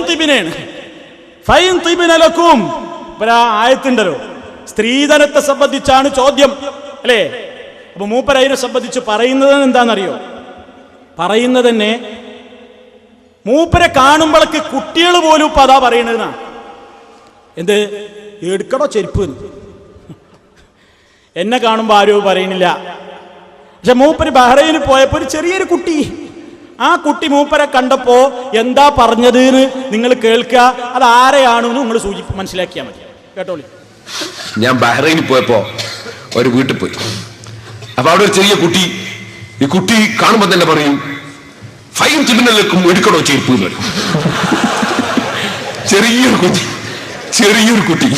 തിബിനാണ് fine തിബിനലക്കും. ഇപ്പൊ ആ ആയത്തുണ്ടല്ലോ. സ്ത്രീധനത്തെ സംബന്ധിച്ചാണ് ചോദ്യം അല്ലേ? അപ്പൊ മൂപ്പർ അതിനെ സംബന്ധിച്ച് പറയുന്നത് എന്താണെന്നറിയോ? പറയുന്നത് തന്നെ മൂപ്പരെ കാണുമ്പോഴേക്ക് കുട്ടികൾ പോലും ഇപ്പൊ അതാ പറയണതെന്നാ. എന്ത്? എടുക്കണോ ചെരുപ്പ്? എന്നെ കാണുമ്പോൾ ആരും പറയുന്നില്ല പക്ഷെ മൂപ്പര് ബഹ്റൈനിൽ പോയപ്പോ ഒരു ചെറിയൊരു കുട്ടി ആ കുട്ടി മൂപ്പരെ കണ്ടപ്പോ എന്താ പറഞ്ഞത് എന്ന് നിങ്ങൾ കേൾക്കുക അത് ആരെയാണെന്ന് നിങ്ങൾ സൂചി മനസ്സിലാക്കിയാൽ മതി. കേട്ടോളി. ഞാൻ ബഹ്റൈനിൽ പോയപ്പോ ഒരു വീട്ടിൽ പോയി. അപ്പൊ അവിടെ ഒരു ചെറിയ കുട്ടി ഈ കുട്ടി കാണുമ്പോ തന്നെ പറയും ഫൈൻ തിരുന്നലേക്കും എടുക്കണോ ചെരുപ്പ് എന്ന് പറയും. ചെറിയൊരു കുട്ടി ചെറിയൊരു കുട്ടി.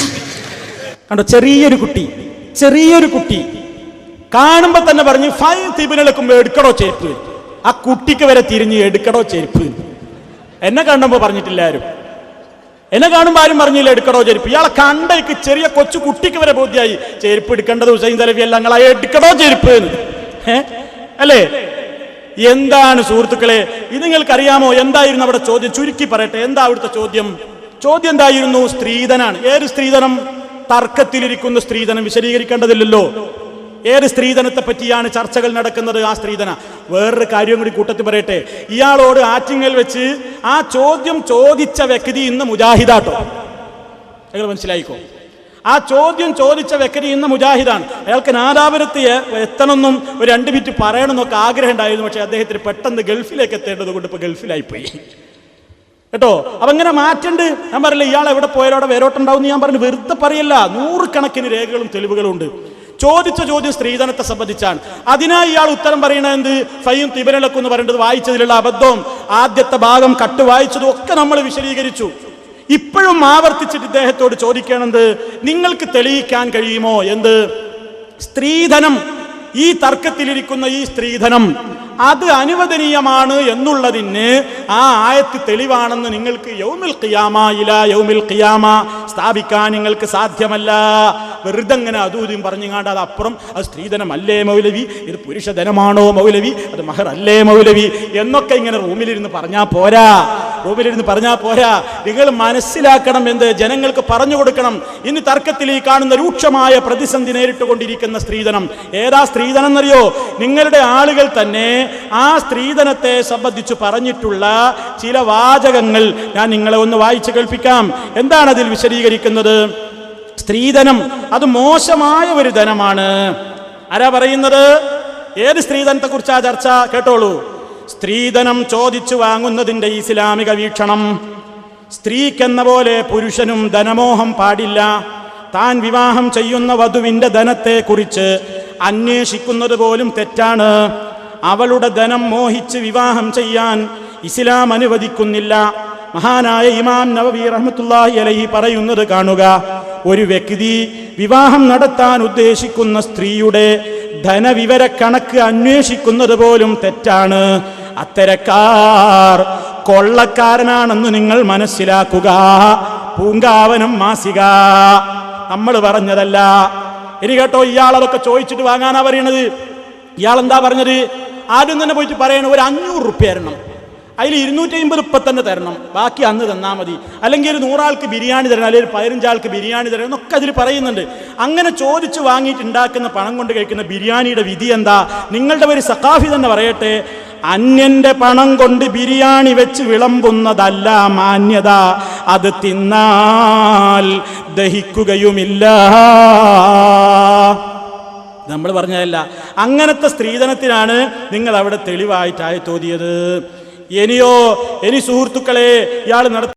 കണ്ടോ ചെറിയൊരു കുട്ടി ചെറിയൊരു കുട്ടി കാണുമ്പോ തന്നെ പറഞ്ഞു ഫൈൻ തിബിനെടുക്കുമ്പോ എടുക്കടോ ചെരുപ്പ് ആ കുട്ടിക്ക് വരെ തിരിഞ്ഞ് എടുക്കടോ ചെരുപ്പ്. എന്നെ കണ്ടപ്പോ പറഞ്ഞിട്ടില്ല ആരും. എന്നെ കാണുമ്പോ ആരും പറഞ്ഞില്ല എടുക്കടോ ചെരുപ്പ്. ഇയാളെ കണ്ടേക്ക് ചെറിയ കൊച്ചു കുട്ടിക്ക് വരെ ബോധ്യായി. ചെരുപ്പ് എടുക്കേണ്ടത് ഹുസൈൻ തലവി അല്ല ഞങ്ങളെ എടുക്കടോ ചെരുപ്പ്? അല്ലേ? എന്താണ് സുഹൃത്തുക്കളെ ഇത് നിങ്ങൾക്ക് അറിയാമോ എന്തായിരുന്നു അവിടെ ചോദ്യം? ചുരുക്കി പറയട്ടെ എന്താ അവിടുത്തെ ചോദ്യം? ചോദ്യം എന്തായിരുന്നു? സ്ത്രീധനാണ്. ഏത് സ്ത്രീധനം? തർക്കത്തിലിരിക്കുന്ന സ്ത്രീധനം വിശദീകരിക്കേണ്ടതില്ലല്ലോ. ഏത് സ്ത്രീധനത്തെ പറ്റിയാണ് ചർച്ചകൾ നടക്കുന്നത് ആ സ്ത്രീധന? വേറൊരു കാര്യം കൂടി കൂട്ടത്തിൽ പറയട്ടെ. ഇയാളോട് ആറ്റിങ്ങൽ വെച്ച് ആ ചോദ്യം ചോദിച്ച വ്യക്തി ഇന്ന് മുജാഹിദാട്ടോ. നിങ്ങൾ മനസ്സിലായിക്കോ? ആ ചോദ്യം ചോദിച്ച വ്യക്തി ഇന്ന് മുജാഹിദാണ്. അയാൾക്ക് നാദാപുരത്ത് എത്തണമെന്നും ഒരു രണ്ട് മിനിറ്റ് പറയണമെന്നൊക്കെ ആഗ്രഹം ഉണ്ടായിരുന്നു പക്ഷെ അദ്ദേഹത്തിന് പെട്ടെന്ന് ഗൾഫിലേക്ക് എത്തേണ്ടത് കൊണ്ട് ഇപ്പോൾ ഗൾഫിലായിപ്പോയി. കേട്ടോ? അപ്പൊ ഇങ്ങനെ മാറ്റണ്ട്. ഞാൻ പറയില്ല ഇയാൾ എവിടെ പോയാലോടെ അവിടെ വേരോട്ടുണ്ടാവും ഞാൻ പറഞ്ഞു. വെറുതെ പറയില്ല. നൂറുകണക്കിന് രേഖകളും തെളിവുകളും ഉണ്ട് ചോദിച്ച ചോദ്യം സ്ത്രീധനത്തെ സംബന്ധിച്ചാണ്. അതിനായി ഇയാൾ ഉത്തരം പറയണത് എന്ത് ഫൈയും തിബരലക്കും എന്ന് പറയേണ്ടത് വായിച്ചതിലുള്ള അബദ്ധവും ആദ്യത്തെ ഭാഗം കട്ട് വായിച്ചതും ഒക്കെ നമ്മൾ വിശദീകരിച്ചു. ഇപ്പോഴും ആവർത്തിച്ചിട്ട് ഇദ്ദേഹത്തോട് ചോദിക്കണത് നിങ്ങൾക്ക് തെളിയിക്കാൻ കഴിയുമോ? എന്ത്? സ്ത്രീധനം. ഈ തർക്കത്തിലിരിക്കുന്ന ഈ സ്ത്രീധനം അത് അനുവദനീയമാണ് എന്നുള്ളതിന് ആ ആയത്ത് തെളിവാണെന്ന് നിങ്ങൾക്ക് യൗമിൽ ഖിയാമ ഇല യൗമിൽ ഖിയാമ സ്ഥാപിക്കാൻ നിങ്ങൾക്ക് സാധ്യമല്ല. വെറുതെ അങ്ങനെ അതും പറഞ്ഞുങ്ങാണ്ട് അത് അപ്പുറം അത് സ്ത്രീധനമല്ലേ മൗലവി? ഇത് പുരുഷധനമാണോ മൗലവി? അത് മഹർ അല്ലേ മൗലവി? എന്നൊക്കെ ഇങ്ങനെ റൂമിലിരുന്ന് പറഞ്ഞാ പോരാ. റൂമിലിരുന്ന് പറഞ്ഞാ പോരാ. നിങ്ങൾ മനസ്സിലാക്കണം എന്ത്? ജനങ്ങൾക്ക് പറഞ്ഞു കൊടുക്കണം. ഇന്ന് തർക്കത്തിൽ ഈ കാണുന്ന രൂക്ഷമായ പ്രതിസന്ധി നേരിട്ട് കൊണ്ടിരിക്കുന്ന സ്ത്രീധനം. ഏതാ സ്ത്രീധനം എന്നറിയോ നിങ്ങളുടെ ആളുകൾ തന്നെ ആ സ്ത്രീധനത്തെ സംബന്ധിച്ച് പറഞ്ഞിട്ടുള്ള ചില വാചകങ്ങൾ ഞാൻ നിങ്ങളെ ഒന്ന് വായിച്ചു കേൾപ്പിക്കാം. എന്താണ് അതിൽ വിശദീകരിക്കുന്നത്? സ്ത്രീധനം അത് മോശമായ ഒരു ധനമാണ്. ആരാ പറയുന്നത്? ഏത് സ്ത്രീധനത്തെ കുറിച്ചാ ചർച്ച? കേട്ടോളൂ. സ്ത്രീധനം ചോദിച്ചു വാങ്ങുന്നതിന്റെ ഇസ്ലാമിക വീക്ഷണം. സ്ത്രീക്കെന്ന പോലെ പുരുഷനും ധനമോഹം പാടില്ല. താൻ വിവാഹം ചെയ്യുന്ന വധുവിന്റെ ധനത്തെ കുറിച്ച് അന്വേഷിക്കുന്നത് പോലും തെറ്റാണ്. അവളുടെ ധനം മോഹിച്ച് വിവാഹം ചെയ്യാൻ ഇസ്ലാം അനുവദിക്കുന്നില്ല. മഹാനായ ഇമാം നവവി റഹ്മത്തുള്ളാഹി അലൈഹി പറയുന്നത് കാണുക. ഒരു വ്യക്തി വിവാഹം നടത്താൻ ഉദ്ദേശിക്കുന്ന സ്ത്രീയുടെ ധനവിവര കണക്ക് അന്വേഷിക്കുന്നത് പോലും തെറ്റാണ്. അത്തരക്കാർ കൊള്ളക്കാരനാണെന്ന് നിങ്ങൾ മനസ്സിലാക്കുക. പൂങ്കാവനം മാസിക. നമ്മൾ പറഞ്ഞതല്ല. ഇനി കേട്ടോ ഇയാളതൊക്കെ ചോദിച്ചിട്ട് വാങ്ങാനാ പറയണത്? ഇയാൾ എന്താ പറഞ്ഞത്? ആദ്യം തന്നെ പോയിട്ട് പറയണ ഒരു അഞ്ഞൂറ് റുപ്യ തരണം. അതിൽ ഇരുന്നൂറ്റി അമ്പത് ഇപ്പം തന്നെ തരണം. ബാക്കി അന്ന് തന്നാൽ മതി. അല്ലെങ്കിൽ ഒരു നൂറാൾക്ക് ബിരിയാണി തരണം അല്ലെങ്കിൽ പതിനഞ്ചാൾക്ക് ബിരിയാണി തരണം എന്നൊക്കെ അതിൽ പറയുന്നുണ്ട്. അങ്ങനെ ചോദിച്ച് വാങ്ങിയിട്ട് ഉണ്ടാക്കുന്ന പണം കൊണ്ട് കഴിക്കുന്ന ബിരിയാണിയുടെ വിധി എന്താ? നിങ്ങളുടെ ഒരു സക്കാഫി തന്നെ പറയട്ടെ. അന്യന്റെ പണം കൊണ്ട് ബിരിയാണി വെച്ച് വിളമ്പുന്നതല്ല മാന്യത. അത് തിന്നാൽ ദഹിക്കുകയുമില്ല. നമ്മൾ പറഞ്ഞതല്ല. അങ്ങനത്തെ സ്ത്രീധനത്തിനാണ് നിങ്ങൾ അവിടെ തെളിവായിട്ടായി തോന്നിയത്. ഇനിയോ ഇനി സുഹൃത്തുക്കളെ ഇയാൾ നടത്ത